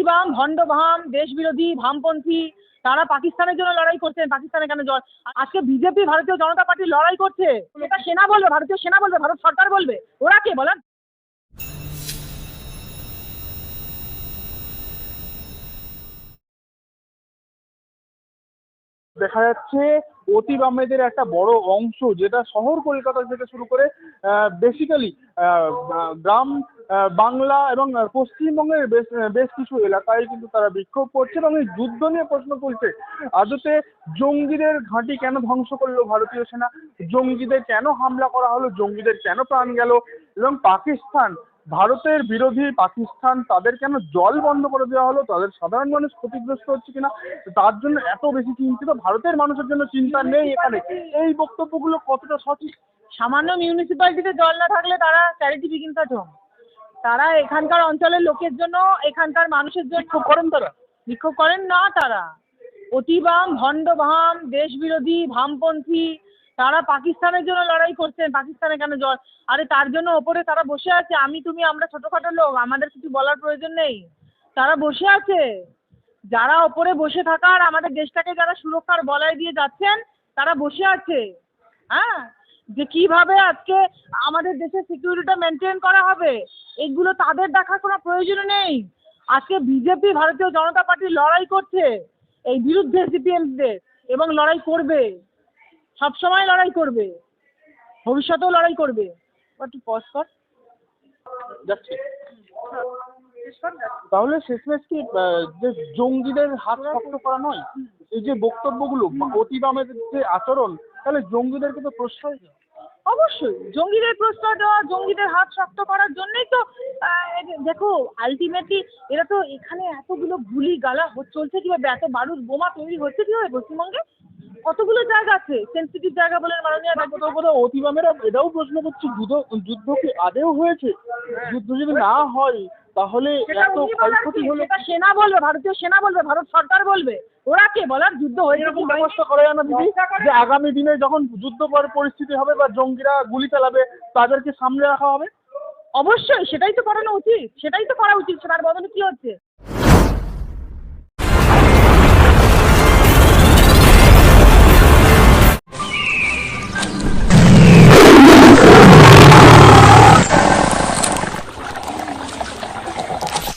বাম ভণ্ড ভাম দেশ বিরোধী ভামপন্থী তারা পাকিস্তানের জন্য লড়াই করছেন। পাকিস্তানে কেন জল আজকে বিজেপি, ভারতীয় জনতা পার্টি লড়াই করছে। এটা সেনা বলবে, ভারতীয় সেনা বলবে, ভারত সরকার বলবে। ওরা কে বলেন? দেখা যাচ্ছে অতি বামেদের একটা বড় অংশ যেটা শহর কলকাতা থেকে শুরু করে বেসিক্যালি গ্রাম বাংলা এবং পশ্চিমবঙ্গের বেশ বেশ কিছু এলাকায় কিন্তু তারা বিক্ষোভ করছে এবং এই যুদ্ধ নিয়ে প্রশ্ন তুলছে। আদতে জঙ্গিদের ঘাঁটি কেন ধ্বংস করল ভারতীয় সেনা? জঙ্গিদের কেন হামলা করা হলো? জঙ্গিদের কেন প্রাণ গেল? এবং পাকিস্তান ভারতের বিরোধী পাকিস্তান তাদের কেন জল বন্ধ করে দেওয়া হলো? তাদের সাধারণ মানুষ ক্ষতিগ্রস্ত হচ্ছে কিনা? তার জন্য এত বেশি চিন্তিত। ভারতের মানুষের জন্য চিন্তা নেই এখানে। এই বক্তব্যগুলো কতটা সঠিক? সামান্য মিউনিসিপ্যালিটিতে জল না থাকলে তারা চ্যারিটি অ্যাট হোম তারা এখানকার অঞ্চলের লোকের জন্য এখানকার মানুষের জন্য বিক্ষোভ করেন তারা? বিক্ষোভ করেন না তারা। অতি বাম ভণ্ড ভাম দেশ বিরোধী ভামপন্থী তারা পাকিস্তানের জন্য লড়াই করছেন। পাকিস্তানে কেন জল আরে তার জন্য ওপরে তারা বসে আছে। আমি, তুমি, আমরা ছোটোখাটো লোক। আমাদের কিছু বলার প্রয়োজন নেই। তারা বসে আছে। যারা ওপরে বসে থাকার আমাদের দেশটাকে যারা সুরক্ষার বলয় দিয়ে যাচ্ছেন, তারা বসে আছে। হ্যাঁ? যে কীভাবে আজকে আমাদের দেশের সিকিউরিটিটা মেনটেন করা হবে, এগুলো তাদের দেখার কোনো প্রয়োজন নেই। আজকে বিজেপি, ভারতীয় জনতা পার্টি লড়াই করছে। এই বিরুদ্ধে সিপিএমদের এবং লড়াই করবে। সব সময় লড়াই করবে। ভবিষ্যতেও লড়াই করবে। একটু পজ কর। যাচ্ছে। তাহলে শেষমেশ কি যে জঙ্গিদের হাত শক্ত করা নয় এই যে বক্তব্যগুলো বা অতি বামের যে আচরণ তাহলে জঙ্গিদেরকে তো প্রশ্রয় দেওয়া। অবশ্যই জঙ্গিদের প্রশ্রয় দেওয়া জঙ্গিদের হাত শক্ত করার জন্যই তো দেখো আলটিমেটলি এরা তো এখানে এতগুলো গুলি গালা হ- চলছে কীভাবে এত বারুদ বোমা তৈরি হচ্ছে কীভাবে পশ্চিমবঙ্গে? কতগুলো জায়গা আছে? সেন্সিটিভ জায়গা বলে মাননীয় কোথাও কোথাও অতি বামেরা এটাও প্রশ্ন করছে যুদ্ধ যুদ্ধ কি আদেও হয়েছে? যুদ্ধ যদি না হয় তাহলে এত ক্ষয়ক্ষতি হলো সেনা বলবে ভারতীয় সেনা বলবে ভারত সরকার বলবে। ওরা কে বলার? যুদ্ধ হয়েছে কি এরকম ব্যবস্থা করা যায় না দিদি যে আগামী দিনে যখন যুদ্ধ পর পরিস্থিতি হবে বা জঙ্গিরা গুলি চালাবে তাদেরকে সামনে রাখা হবে? অবশ্যই সেটাই তো করানো উচিত সেটাই তো করা উচিত সেটার বদলে কি হচ্ছে?